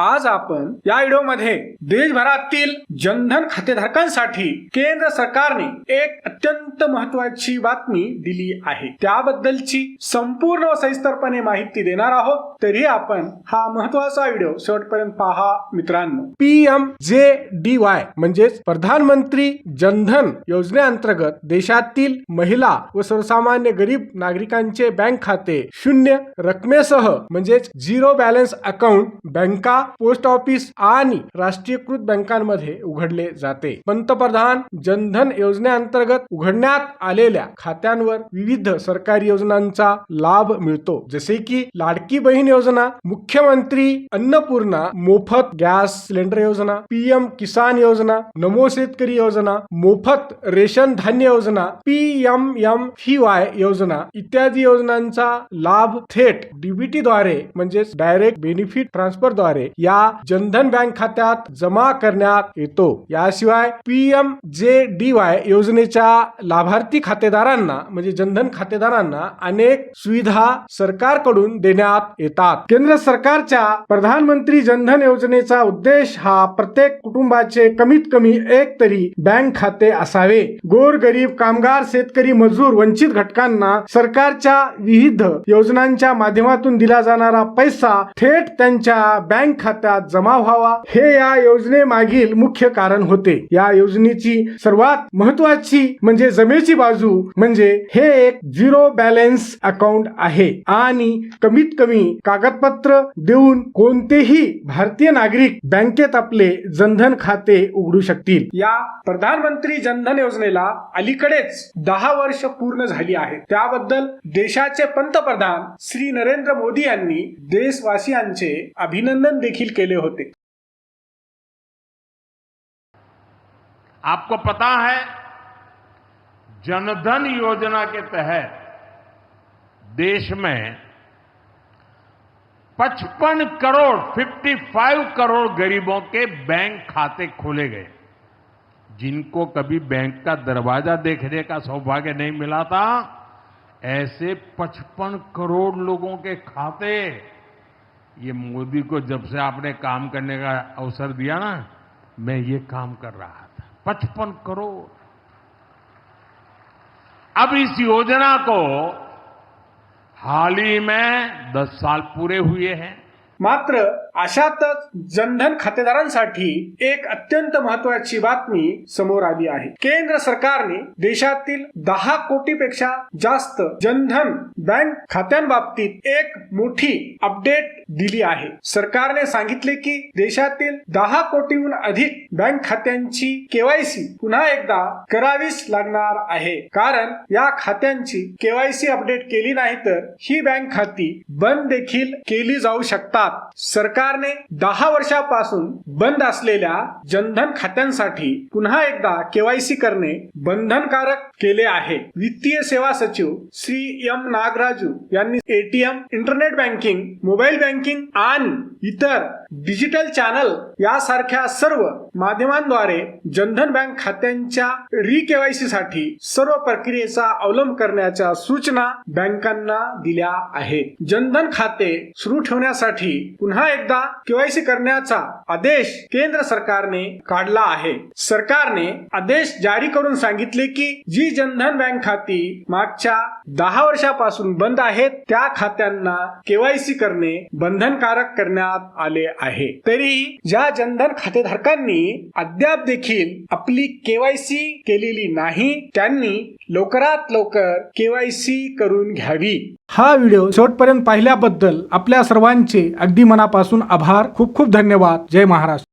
आज आपण या व्हिडिओमध्ये देशभरातील जनधन खातेधारकांसाठी केंद्र सरकारने एक अत्यंत महत्वाची बातमी दिली आहे. त्याबद्दलची संपूर्ण व सविस्तरपणे माहिती देणार आहोत. तरी आपण हा महत्त्वाचा व्हिडिओ शेवटपर्यंत पहा मित्रांनो. P M J D Y म्हणजेच प्रधानमंत्री जनधन योजनेअंतर्गत देशातील महिला व सर्वसामान्य गरीब नागरिकांचे बँक खाते शून्य रकमेसह म्हणजेच झिरो बॅलन्स अकाउंट बँका पोस्ट ऑफिस आणि राष्ट्रीयकृत बँकांमध्ये उघडले जाते. पंतप्रधान जनधन योजनेअंतर्गत उघडण्यात आलेल्या खात्यांवर विविध सरकारी योजनांचा लाभ मिळतो. जसे की लाडकी बहीण योजना मुख्यमंत्री अन्नपूर्णा मोफत गॅस सिलेंडर योजना पीएम किसान योजना नमो शेतकरी योजना मोफत रेशन धान्य योजना पीएम एम ही वाय योजना इत्यादी योजनांचा लाभ थेट डीबीटी द्वारे म्हणजेच डायरेक्ट बेनिफिट ट्रान्सफरद्वारे या जनधन बँक खात्यात जमा करण्यात येतो. याशिवाय पीएम जे डी वाय योजनेच्या लाभार्थी खातेदारांना म्हणजे जनधन खातेदारांना अनेक सुविधा सरकारकडून देण्यात येतात. केंद्र सरकारच्या प्रधानमंत्री जनधन योजनेचा उद्देश हा प्रत्येक कुटुंबाचे कमीत कमी एक तरी बँक खाते असावे. गोर गरीब कामगार शेतकरी मजूर वंचित घटकांना सरकारच्या विविध योजनांच्या माध्यमातून दिला जाणारा पैसा थेट त्यांच्या बँक खात्यात जमा व्हावा हे या योजनेमागील मुख्य कारण होते. या योजनेची सर्वात महत्वाची म्हणजे जमेची बाजू म्हणजे हे एक झिरो बॅलन्स अकाउंट आहे आणि कमीत कमी कागदपत्र देऊन कोणतेही भारतीय नागरिक बँकेत आपले जनधन खाते उघडू शकतील. या प्रधानमंत्री जनधन योजनेला अलीकडेच दहा वर्ष पूर्ण झाली आहेत. त्याबद्दल देशाचे पंतप्रधान श्री नरेंद्र मोदी यांनी देशवासियांचे अभिनंदन देखील केले होते. आपको पता है, जनधन योजना के तहत देश में 55 करोड़ 55 करोड़ गरीबों के बैंक खाते खोले गए, जिनको कभी बैंक का दरवाज़ा देखने का सौभाग्य नहीं मिला था। ऐसे 55 करोड़ लोगों के खाते ये मोदी को जब से आपने काम करने का अवसर दिया ना, मैं ये काम कर रहा था। पचपन करोड़। अब इस योजना को हाल ही में 10 साल पूरे हुए हैं। मात्र अशातच जनधन खातेदारांसाठी एक अत्यंत महत्वाची बातमी समोर आली आहे. केंद्र सरकारने देशातील दहा कोटीपेक्षा जास्त जनधन बँक खात्यांबाबतीत एक मोठी अपडेट दिली आहे. सरकारने सांगितले की देशातील दहा कोटीहून अधिक बँक खात्यांची केवायसी पुन्हा एकदा करावीच लागणार आहे. कारण या खात्यांची केवायसी अपडेट केली नाही तर ही बँक खाती बंद देखील केली जाऊ शकतात. सरकारने दहा वर्षापासून बंद असलेल्या जनधन खात्यांसाठी पुन्हा एकदा केवायसी करणे बंधनकारक केले आहे. वित्तीय सेवा सचिव श्री एम नागराजू यांनी ATM internet banking mobile banking आणि इतर डिजिटल चॅनल यासारख्या सर्व माध्यमांद्वारे जनधन बँक खात्यांच्या री केवायसी साठी सर्व प्रक्रियेचा अवलंब करण्याच्या सूचना बँकांना दिल्या आहेत. जनधन खाते सुरू ठेवण्यासाठी पुन्हा एकदा केवायसी करण्याचा आदेश केंद्र सरकारने काढला आहे. सरकारने आदेश जारी करून सांगितले की जी जनधन बँक खाती मागच्या दहा वर्षापासून बंद आहेत त्या खात्यांना केवायसी करणे बंधनकारक करण्यात आले आहे. तरी ज्या जनधन खातेधारकांनी अद्याप देखील आपली केवायसी केलेली नाही त्यांनी लवकरात लवकर केवायसी करून घ्यावी. हा व्हिडिओ शेवटपर्यंत पाहिल्याबद्दल आपल्या सर्वांचे अगदी मनापासून आभार. खूप खूप धन्यवाद. जय महाराष्ट्र.